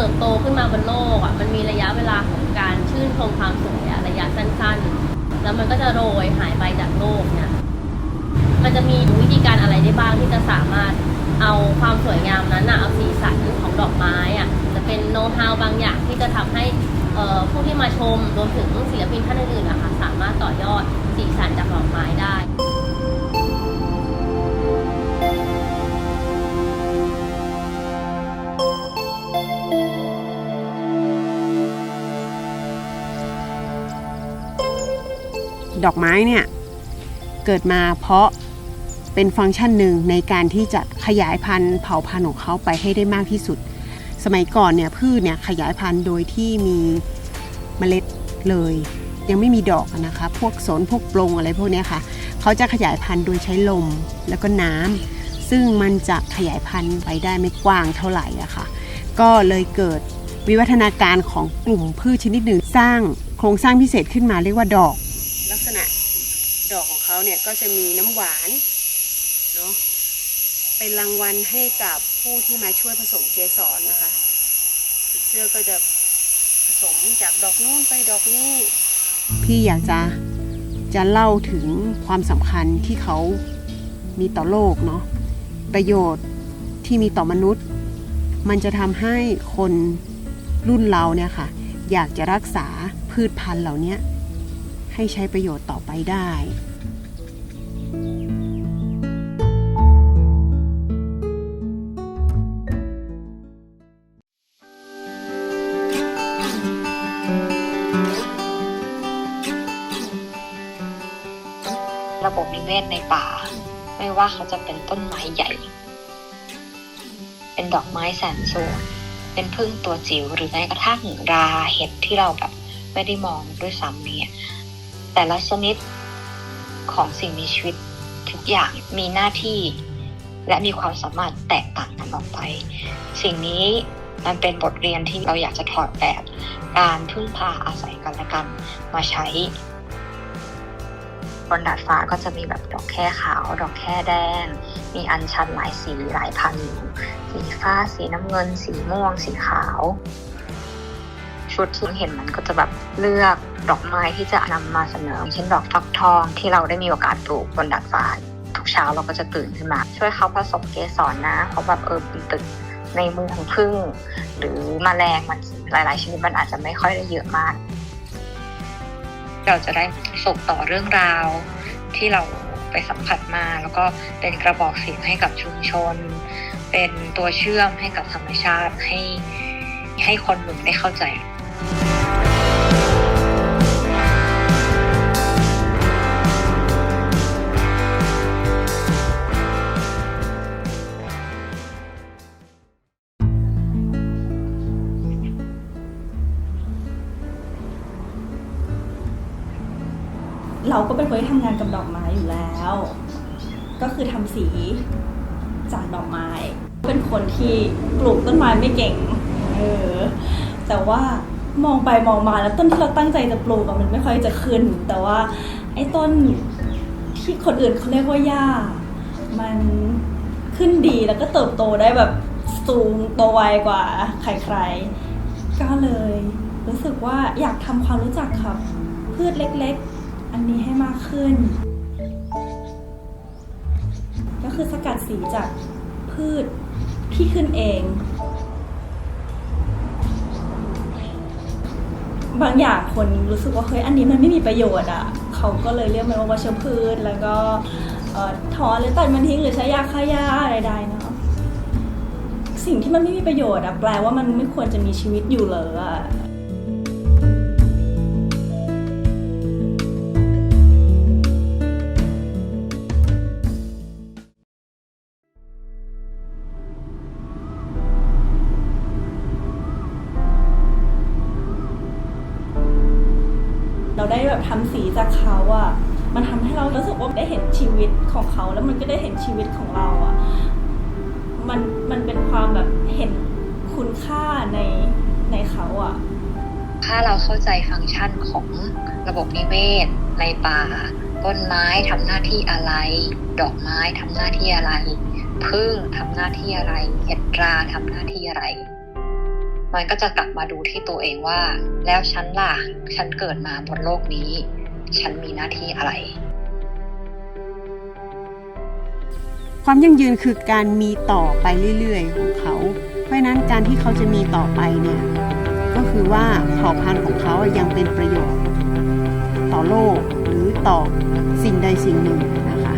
ติบโตขึ้นมาบนโลกอะมันมีระยะเวลาของการชื่นชมความสวยอะระยะสั้นๆ แล้วมันก็จะโรยหายไปจากโลกเนี่ยมันจะมีวิธีการอะไรได้บ้างที่จะสามารถเอาความสวยงามนั้นน่ะเอาสีสันของดอกไม้อะจะเป็นโน้ตฮาวบางอย่างที่จะทำให้ผู้ที่มาชมรวมถึงศิลปินท่านอื่นๆนะคะสามารถต่อยอดสีสันจากดอกไม้ได้ ดอกไม้เนี่ยเกิดมาเพราะเป็นฟังก์ชันหนึ่งในการที่จะขยายพันธุ์เผ่าพันธุ์ของเขาไปให้ได้มากที่สุด สมัยก่อนเนี่ยพืชเนี่ยขยายพันธุ์โดยที่มีเมล็ดเลย ยังไม่มีดอกนะคะ พวกสนพวกปลงอะไรพวกนี้ค่ะ เขาจะขยายพันธุ์โดยใช้ลมแล้วก็น้ำซึ่งมันจะขยายพันธุ์ไปได้ไม่กว้างเท่าไหร่อะค่ะ ก็เลยเกิดวิวัฒนาการของกลุ่มพืชชนิดหนึ่งสร้างโครงสร้างพิเศษขึ้นมาเรียกว่าดอก ษณะดอกของเขาเนี่ยก็จะมีน้ำหวานเนาะเป็นรางวัลให้กับผู้ที่มาช่วยผสมเกสรนะคะเสื้อก็จะผสมจากดอกนู้นไปดอกนี้ พี่อยากจะจะเล่าถึงความสำคัญที่เขามีต่อโลกเนาะประโยชน์ที่มีต่อมนุษย์ มันจะทำให้คนรุ่นเราเนี่ยค่ะ อยากจะรักษาพืชพันธุ์เหล่านี้ ให้ใช้ประโยชน์ต่อไปได้ ระบบนิเวศในป่า ไม่ว่าเขาจะเป็นต้นไม้ใหญ่ เป็นดอกไม้แสนสวยเป็นพึ่งตัวจิ๋วหรือแม้กระทั่งราเห็ดที่เราแบบไม่ได้มองด้วยซ้ำเนี่ย แต่ละชนิดของสิ่งมีชีวิตทุกอย่างมีหน้าที่ และมีความสามารถแตกต่างกันออกไป สิ่งนี้มันเป็นบทเรียนที่เราอยากจะถอดแบบการพึ่งพาอาศัยกันและกันมาใช้บนดาดฟ้าก็จะมีแบบดอกแค่ขาว ดอกแค่แดง มีอัญชันหลายสีหลายพันอยู่สีฟ้า สีน้ำเงิน สีม่วง สีขาว ชุดที่เห็นมันก็จะแบบเลือกดอกไม้ที่จะนำมาเสนอ เช่นดอกฟักทองที่เราได้มีโอกาสปลูกบนดาดฟ้าทุกเช้าเราก็จะตื่นขึ้นมา ช่วยเขาผสมเกสรนะเพราแบบเออเป็นตึกในมือของผึ้งหรือมแมลงมันหลาย ๆ ชนิดมันอาจจะไม่ค่อยได้เยอะมาก เราจะได้ส่งต่อเรื่องราวที่เราไปสัมผัสมา แล้วก็เป็นกระบอกเสียงให้กับชุมชน เป็นตัวเชื่อมให้กับธรรมชาติให้ให้คนหนุ่มได้เข้าใจ เราก็เป็นคนที่ทำงานกับดอกไม้อยู่แล้ว ก็คือทำสีจากดอกไม้ เป็นคนที่ปลูกต้นไม้ไม่เก่ง เออ แต่ว่ามองไปมองมาแล้วต้นที่เราตั้งใจจะปลูกมันไม่ค่อยจะขึ้น แต่ว่าไอ้ต้นที่คนอื่นเขาเรียกว่าหญ้า มันขึ้นดีแล้วก็เติบโตได้แบบสูงโตไวกว่าใครๆ ก็เลย รู้สึกว่าอยากทำความรู้จักกับพืชเล็กๆ อันนี้ให้มากขึ้น ก็คือสกัดสีจากพืชที่ขึ้นเอง บางอย่างคนรู้สึกว่าเฮ้ยอันนี้มันไม่มีประโยชน์อะเขาก็เลยเรียกมันว่าวัชพืช แล้วก็ถอนหรือตัดมันทิ้งหรือใช้ยาฆ่าหญ้าใดๆเนาะสิ่งที่มันไม่มีประโยชน์อะแปลว่ามันไม่ควรจะมีชีวิตอยู่เลยอะ แบบทำสีจากเขาอะ่ะ มันทำให้เรารู้สึกว่าได้เห็นชีวิตของเขา แล้วมันก็ได้เห็นชีวิตของเราอะ่ะ มันมันเป็นความแบบเห็นคุณค่าในในเขาอะ่ะ ถ้าเราเข้าใจฟังก์ชันของระบบนิเวศในป่า ต้นไม้ทำหน้าที่อะไร ดอกไม้ทำหน้าที่อะไรพึ่งทำหน้าที่อะไร เห็ดราทำหน้าที่อะไร มันก็จะกลับมาดูที่ตัวเองว่า แล้วฉันล่ะ ฉันเกิดมาบนโลกนี้ ฉันมีหน้าที่อะไร ความยั่งยืนคือการมีต่อไปเรื่อยๆ ของเขา เพราะนั้นการที่เขาจะมีต่อไปเนี่ยก็คือว่าเผ่าพันธุ์ของเขายังเป็นประโยชน์ ต่อโลกหรือต่อสิ่งใดสิ่งหนึ่งนะคะ